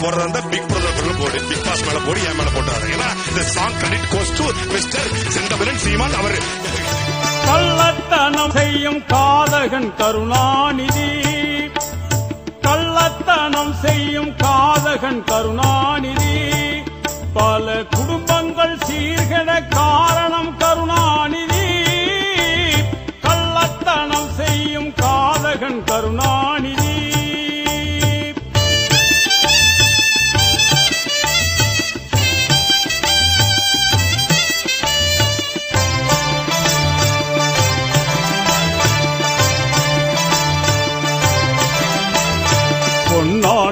போடுறதா இருந்தா big brother போடு. பிக் பாஸ் மேல போடு என் மேல போட்டாரு ஏன்னா இந்த song credit goes to mister Senthamizhan Seeman அவர். கள்ளத்தனம் செய்யும் காதகன் கருணாநிதி. கள்ளத்தனம் செய்யும் காதகன் கருணாநிதி. பல குடும்பங்கள் சீர்கெட காரணம் கருணாநிதி. கள்ளத்தனம் செய்யும் காதகன் கருணாநிதி.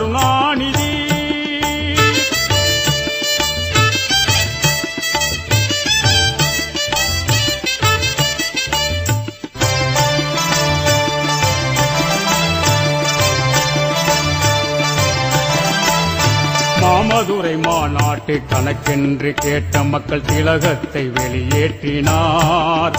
கருணாநிதி. மாமதுரை மாநாட்டு கணக்கென்று கேட்ட மக்கள் திலகத்தை வெளியேற்றினார்.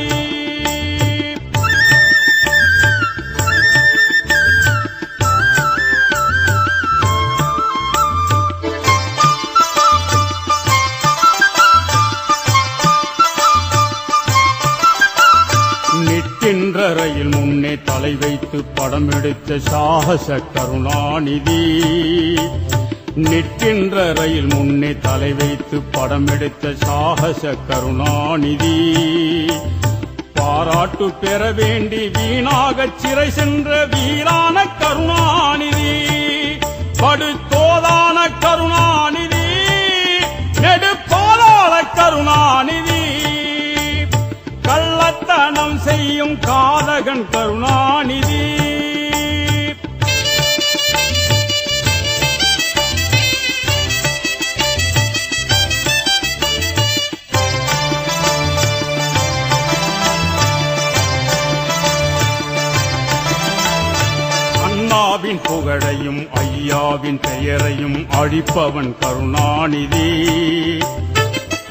தலை படம் எடுத்த சாகச கருணாநிதி. நிற்கின்ற ரயில் முன்னே தலை வைத்து படம் எடுத்த சாகச கருணாநிதி. பாராட்டு பெற வேண்டி வீணாக சிறை சென்ற வீரான கருணாநிதி. படுத்தோதான கருணாநிதி. நெடுப்பாலான கருணாநிதி. கள்ளத்தனம் செய்யும் காதகன் கருணாநிதி. புகழையும் ஐயாவின் பெயரையும் அழிப்பவன் கருணாநிதி.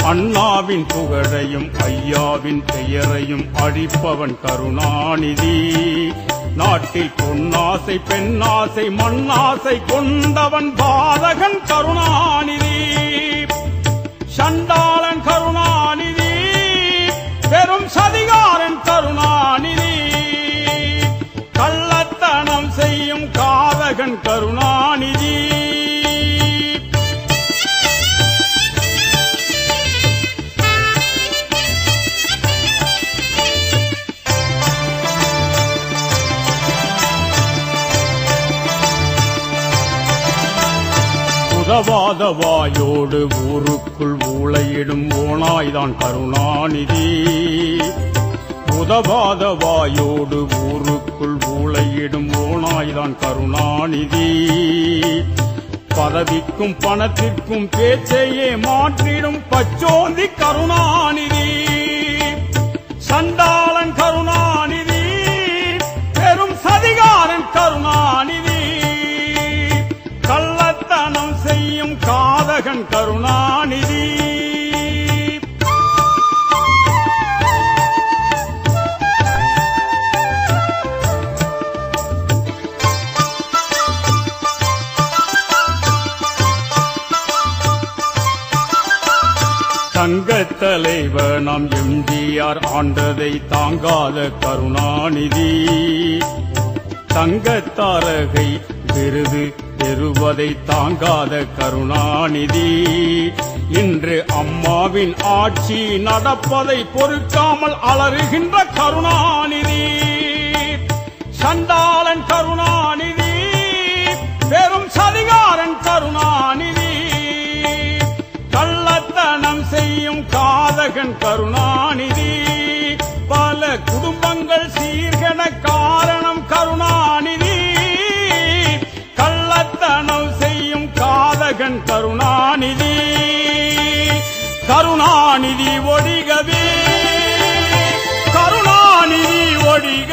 அண்ணாவின் புகழையும் ஐயாவின் பெயரையும் அழிப்பவன் கருணாநிதி. நாட்டில் பொன்னாசை பெண்ணாசை மண்ணாசை கொண்டவன் பாதகன் கருணாநிதி. உதவாத வாயோடு ஊருக்குள் ஊழையிடும் ஓனாய்தான் கருணாநிதி. உதவாத வாயோடு ஊருக்குள் ஊழையிடும் ஓனாய்தான் கருணாநிதி. பதவிக்கும் பணத்திற்கும் பேச்சையே மாற்றிடும் பச்சோந்தி கருணாநிதி. கருணாநிதி. தங்க தலைவர் நாம் எம்ஜிஆர் ஆண்டதை தாங்காத கருணாநிதி. தங்கத்தாரகை விருது பெறுவதை தாங்காத கருணாநிதி. இன்று அம்மாவின் ஆட்சி நடப்பதை பொறுக்காமல் அலறுகின்ற கருணாநிதி. சண்டாளன் கருணாநிதி பெரும் சதிகாரன் கருணாநிதி. கள்ளத்தனம் செய்யும் காதகன் கருணா கருணாநிதி ஒழிகவே கருணாநிதி ஒழிக